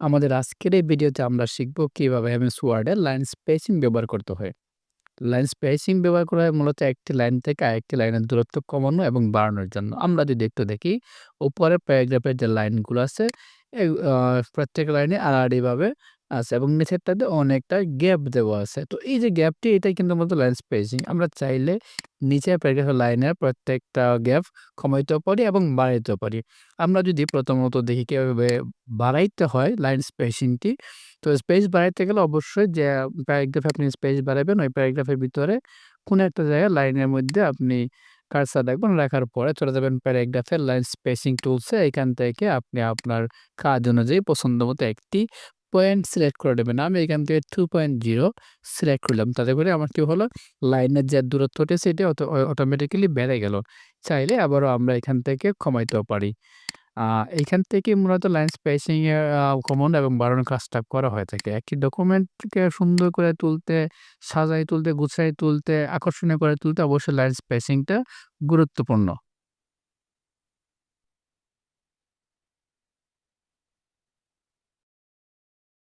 আমাদের আজকের এই ভিডিওতে আমরা শিখব কীভাবে এমএস ওয়ার্ডে লাইন স্পেসিং ব্যবহার করতে হয়। লাইন স্পেসিং ব্যবহার করা হয় মূলত একটি লাইন থেকে আরেকটি লাইনের দূরত্ব কমানো এবং বাড়ানোর জন্য। আমরা যদি একটু দেখি, উপরের প্যারাগ্রাফের যে লাইনগুলো আছে প্রত্যেক লাইনে আড়াআড়িভাবে আছে এবং নিচেরটাতে অনেকটা গ্যাপ দেওয়া আছে। তো এই যে গ্যাপটি এটাই কিন্তু মূলত লাইন স্পেসিং। আমরা চাইলে নিচের প্যারাগ্রাফের লাইনের প্রত্যেকটা গ্যাপ কমাইতেও পারি এবং বাড়াইতেও পারি। আমরা যদি প্রথমত দেখি কীভাবে বাড়াইতে হয় লাইন স্পেসিংটি। তো স্পেস বাড়াইতে গেলে অবশ্যই যে প্যারাগ্রাফে আপনি স্পেস বাড়াবেন, ওই প্যারাগ্রাফের ভিতরে কোনো একটা জায়গায় লাইনের মধ্যে আপনি কার্সর রাখবেন। রাখার পরে চলে যাবেন প্যারাগ্রাফের লাইন স্পেসিং টুলসে এখান থেকে আপনি আপনার কাজ অনুযায়ী পছন্দ মতো একটি পয়েন্ট সিলেক্ট করে নেবেন। আমি এখান থেকে 2.0 সিলেক্ট করলাম। তাতে করে আমার কি হলো লাইনের যে দূরত্বটি সেটি অটো অটোমেটিক্যালি বেড়ে গেল। চাইলে আবারও আমরা এখান থেকে কমাইতেও পারি। আ এখান থেকে মূলত লাইন স্পেসিং এর আ এবং বাড়ানোর কাজটা করা হয়ে থাকে। একটি ডকুমেন্টকে সুন্দর করে তুলতে, সাজায় তুলতে, গুছায় তুলতে, আকর্ষণীয় করে তুলতে অবশ্যই লাইন স্পেসিংটা গুরুত্বপূর্ণ।